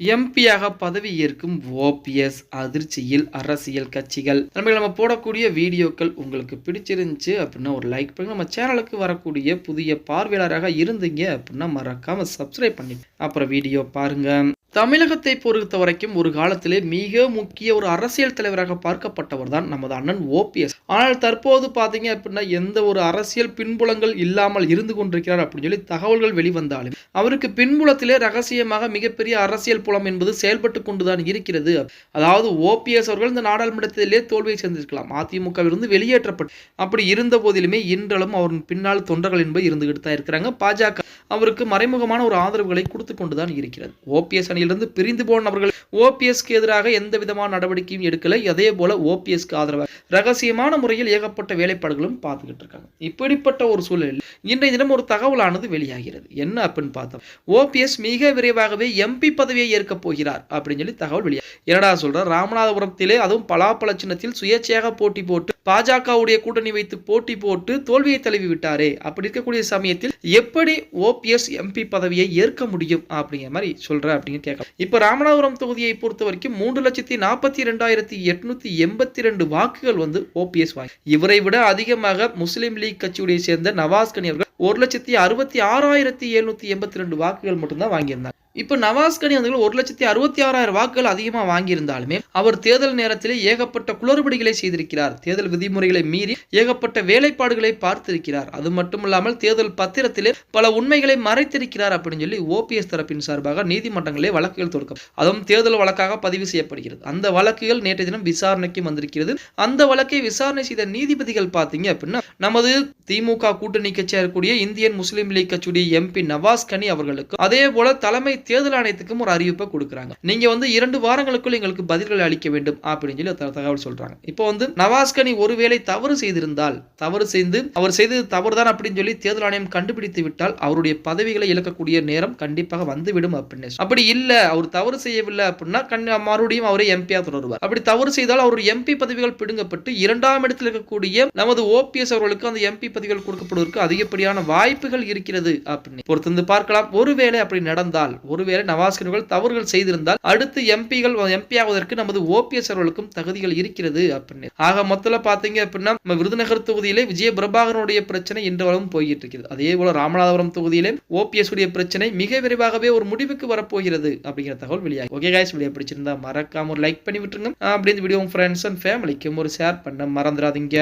எம்பியாக பதவி ஏற்கும் ஓபிஎஸ் அதிர்ச்சியில் அரசியல் கட்சிகள். நம்ம நம்ம போடக்கூடிய வீடியோக்கள் உங்களுக்கு பிடிச்சிருந்துச்சு அப்படின்னா ஒரு லைக் பண்ணுங்க. நம்ம சேனலுக்கு வரக்கூடிய புதிய பார்வையாளராக இருந்தீங்க அப்படின்னா மறக்காம சப்ஸ்கிரைப் பண்ணி அப்புறம் வீடியோ பாருங்க. தமிழகத்தை பொறுத்த வரைக்கும் ஒரு காலத்திலே மிக முக்கிய ஒரு அரசியல் தலைவராக பார்க்கப்பட்டவர் தான் நமது அண்ணன் ஓபிஎஸ் ஆனால் தற்போது பார்த்தீங்க அப்படின்னா எந்த ஒரு அரசியல் பின்புலங்கள் இல்லாமல் இருந்து கொண்டிருக்கிறார் அப்படின்னு சொல்லி தகவல்கள் வெளிவந்தாலும் அவருக்கு பின்புலத்திலே ரகசியமாக மிகப்பெரிய அரசியல் புலம் என்பது செயல்பட்டு கொண்டுதான் இருக்கிறது. அதாவது ஓபிஎஸ் அவர்கள் இந்த நாடாளுமன்றத்திலே தோல்வியை சந்திருக்கலாம் அதிமுகவிலிருந்து வெளியேற்றப்பட்டு அப்படி இருந்த போதிலுமே இன்றளவும் அவரின் பின்னால் தொண்டர்கள் என்பது இருந்துகிட்டு தான் இருக்கிறாங்க பாஜக அவருக்கு மறைமுகமான ஒரு ஆதரவுகளை கொடுத்து கொண்டுதான் இருக்கிறது. ஓபிஎஸ் அணி அணியிலிருந்து பிரிந்து போனவர்கள் ஓபிஎஸ்க்கு எதிராக எந்த விதமான நடவடிக்கையும் எடுக்கலை. அதே போல ஓபிஎஸ்க்கு ஆதரவாக ரகசியமான முறையில் ஏகப்பட்ட வேலைப்பாடுகளும் பார்த்துக்கிட்டு இருக்காங்க. இப்படிப்பட்ட ஒரு சூழலில் இன்றைய தினம் ஒரு தகவலானது வெளியாகிறது. என்ன அப்படின்னு பார்த்தோம். ஓபிஎஸ் மிக விரைவாகவே எம்பி பதவியை ஏற்கப் போகிறார் அப்படின்னு சொல்லி தகவல் வெளியாக என்னடா சொல்ற? ராமநாதபுரத்திலே அதுவும் பலாப்பழ சின்னத்தில் சுயேட்சையாக போட்டி போட்டு பாஜகவுடைய கூட்டணி வைத்து போட்டி போட்டு தோல்வியை தழுவி விட்டாரே அப்படி இருக்கக்கூடிய சமயத்தில் எப்படி ஓபிஎஸ் எம்பி பதவியை ஏற்க முடியும் அப்படிங்கிற மாதிரி சொல்ற அப்படின்னு கேட்கலாம். இப்ப ராமநாதபுரம் தொகுதியை பொறுத்த வரைக்கும் மூன்று லட்சத்தி நாற்பத்தி ரெண்டாயிரத்தி எட்நூத்தி எண்பத்தி ரெண்டு வாக்குகள் வந்து ஓபிஎஸ் வாங்கி இவரை விட அதிகமாக முஸ்லீம் லீக் கட்சியுடைய சேர்ந்த நவாஸ் கனி அவர்கள் ஒரு லட்சத்தி அறுபத்தி ஆறாயிரத்தி எழுநூத்தி எண்பத்தி ரெண்டு வாக்குகள் மட்டும்தான் வாங்கியிருந்தார் இப்போ நவாஸ் கனி வந்து ஒரு லட்சத்தி அறுபத்தி ஆறாயிரம் வாக்குகள் அதிகமாக வாங்கியிருந்தாலுமே அவர் தேர்தல் நேரத்திலே ஏகப்பட்ட குளறுபடிகளை செய்திருக்கிறார். தேர்தல் விதிமுறைகளை மீறி ஏகப்பட்ட வேலைப்பாடுகளை பார்த்திருக்கிறார். அது மட்டும் இல்லாமல் தேர்தல் பத்திரத்திலே பல உண்மைகளை மறைத்திருக்கிறார் அப்படின்னு சொல்லி ஓபிஎஸ் தரப்பின் சார்பாக நீதிமன்றங்களே வழக்குகள் தொடுக்கும் அதுவும் தேர்தல் வழக்காக பதிவு செய்யப்படுகிறது. அந்த வழக்குகள் நேற்றைய தினம் விசாரணைக்கு வந்திருக்கிறது. அந்த வழக்கை விசாரணை செய்த நீதிபதிகள் பார்த்தீங்க அப்படின்னா நமது திமுக கூட்டணி கட்சியாக இருக்கக்கூடிய இந்தியன் முஸ்லீம் லீக் கட்சியுடைய எம்பி நவாஸ் கனி அவர்களுக்கு அதே போல தலைமை தேர்தல் ஆணையத்துக்கும் ஒரு அறிவிப்பை கொடுக்குறாங்க. நீங்க வந்து இரண்டு வாரங்களுக்குள் எங்களுக்கு பதில்களை அளிக்க வேண்டும் அப்படின்னு சொல்லி தகவல் சொல்றாங்க. இப்போ வந்து நவாஸ்கனி ஒருவேளை தவறு செய்திருந்தால் தவறு செய்து அவர் செய்தது தவறுதான் அப்படின்னு சொல்லி தேர்தல் ஆணையம் கண்டுபிடித்து விட்டால் அவருடைய பதவிகளை இழக்கக்கூடிய நேரம் கண்டிப்பாக வந்துவிடும் அப்படின்னு அப்படி இல்ல அவர் தவறு செய்யவில்லை அப்படின்னா கண் மறுபடியும் அவரை எம்பியா தொடருவார். அப்படி தவறு செய்தால் அவர் எம்பி பதவிகள் பிடுங்கப்பட்டு இரண்டாம் இடத்தில் இருக்கக்கூடிய நமது ஓபிஎஸ் அவர்களுக்கு அந்த எம்பி பதவிகள் கொடுக்கப்படுவதற்கு அதிகப்படியான வாய்ப்புகள் இருக்கிறது அப்படின்னு. பொறுத்திருந்து பார்க்கலாம். ஒருவேளை அப்படி நடந்தால் ஒருவேளை நவாஸ் தவறுகள் செய்திருந்தால் அடுத்து எம்பிகள் எம்பி ஆவதற்கு நமது ஓபிஎஸ் அவர்களுக்கும் தகுதிகள் இருக்கிறது அப்படின்னு. ஆக மொத்தத்தில் பார்த்தீங்க அப்படின்னா நம்ம விருதுநகர் தொகுதியிலே விஜய பிரபாகரனுடைய பிரச்சனை இன்றளவும் போய்கிட்டு இருக்கிறது அதே போல ராமநாதபுரம் தொகுதியிலே ஓபிஎஸ் உடைய பிரச்சனை மிக விரைவாகவே ஒரு முடிவுக்கு வரப்போகிறது அப்படிங்கிற தகவல் வெளியாகி. ஓகே காய்ஸ் வீடியோ பிடிச்சிருந்தா மறக்காம ஒரு லைக் பண்ணி விட்டுருங்க. அப்படி இந்த வீடியோ உங்க ஃப்ரெண்ட்ஸ் அண்ட் ஃபேமிலிக்கும் ஒரு ஷேர் பண்ண மறந்துடாதீங்க.